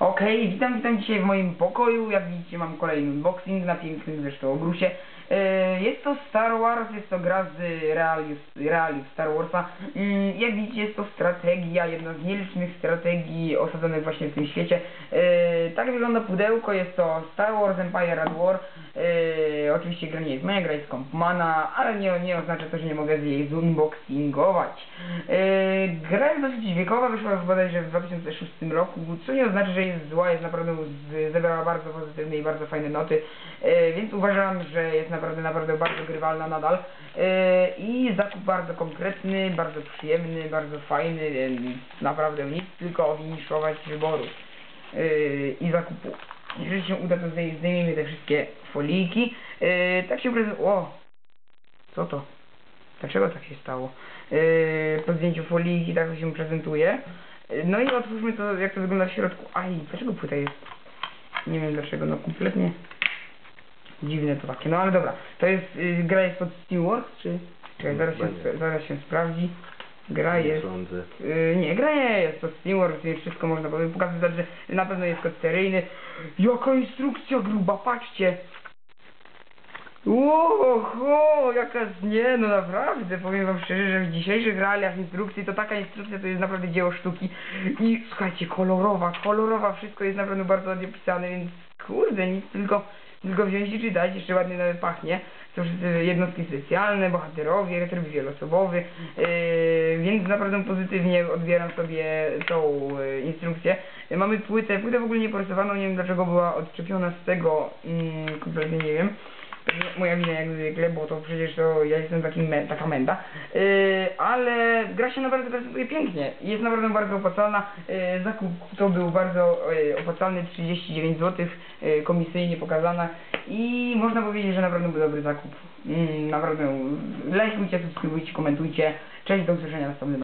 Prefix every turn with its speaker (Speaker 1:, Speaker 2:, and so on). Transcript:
Speaker 1: Okej, witam, witam dzisiaj w moim pokoju. Jak widzicie mam kolejny unboxing na pięknym zresztą ogrusie. E, Jest to Star Wars, jest to gra z realiów, realiów Star Warsa. Mm, Jak widzicie jest to strategia, jedna z nielicznych strategii osadzonych właśnie w tym świecie. E, Tak wygląda pudełko, jest to Star Wars Empire at War. E, Oczywiście gra nie jest moja, gra jest Compmana, ale nie, nie oznacza to, że nie mogę z jej zunboxingować. E, Gra jest dosyć wiekowa, wyszła bodajże w 2006 roku, co nie oznacza, że jest zła, jest naprawdę z- zebrała bardzo pozytywne i bardzo fajne noty, e, więc uważam, że jest naprawdę, naprawdę bardzo grywalna nadal. E, I zakup bardzo konkretny, bardzo przyjemny, bardzo fajny, więc naprawdę nic, tylko finiszować wyboru e, i zakupu. Jeżeli się uda, to zdej- zdejmiemy te wszystkie foliki. E, tak się prezentuje. O! Co to? Dlaczego tak się stało? Yy, po zdjęciu folii tak to się prezentuje. Yy, No i otwórzmy to, jak to wygląda w środku. Aj, dlaczego płyta jest? Nie wiem dlaczego, no kompletnie dziwne to takie. No ale dobra, to jest, yy, gra jest pod Steamworks, czy? Czekaj, zaraz się, zaraz się sprawdzi. Gra
Speaker 2: Nie
Speaker 1: jest...
Speaker 2: sądzę.
Speaker 1: Yy, nie, gra nie jest pod Steamworks, więc wszystko można powiedzieć. Pokazać, że na pewno jest kod seryjny. Jaka instrukcja gruba, patrzcie! Oho, jaka z... nie, no naprawdę, powiem wam szczerze, że w dzisiejszych realiach instrukcji, to taka instrukcja to jest naprawdę dzieło sztuki i słuchajcie, kolorowa, kolorowa, wszystko jest naprawdę bardzo ładnie pisane, więc kurde, nic tylko, tylko wziąć i czytać, jeszcze ładnie nawet pachnie, są wszyscy jednostki specjalne, bohaterowie, tryb wieloosobowy, yy, więc naprawdę pozytywnie odbieram sobie tą yy, instrukcję. Yy, mamy płytę, płytę w ogóle nie porysowaną, nie wiem dlaczego była odczepiona z tego, mm, kompletnie nie wiem. Moja wina jak zwykle, bo to przecież to ja jestem taki me, taka menda. Yy, ale gra się naprawdę prezentuje pięknie. Jest naprawdę bardzo opłacalna. Yy, zakup to był bardzo yy, opłacalny, 39 zł, yy, komisyjnie pokazana. I można powiedzieć, że naprawdę był dobry zakup. Mm, naprawdę lajkujcie, subskrybujcie, komentujcie. Cześć, do usłyszenia następnym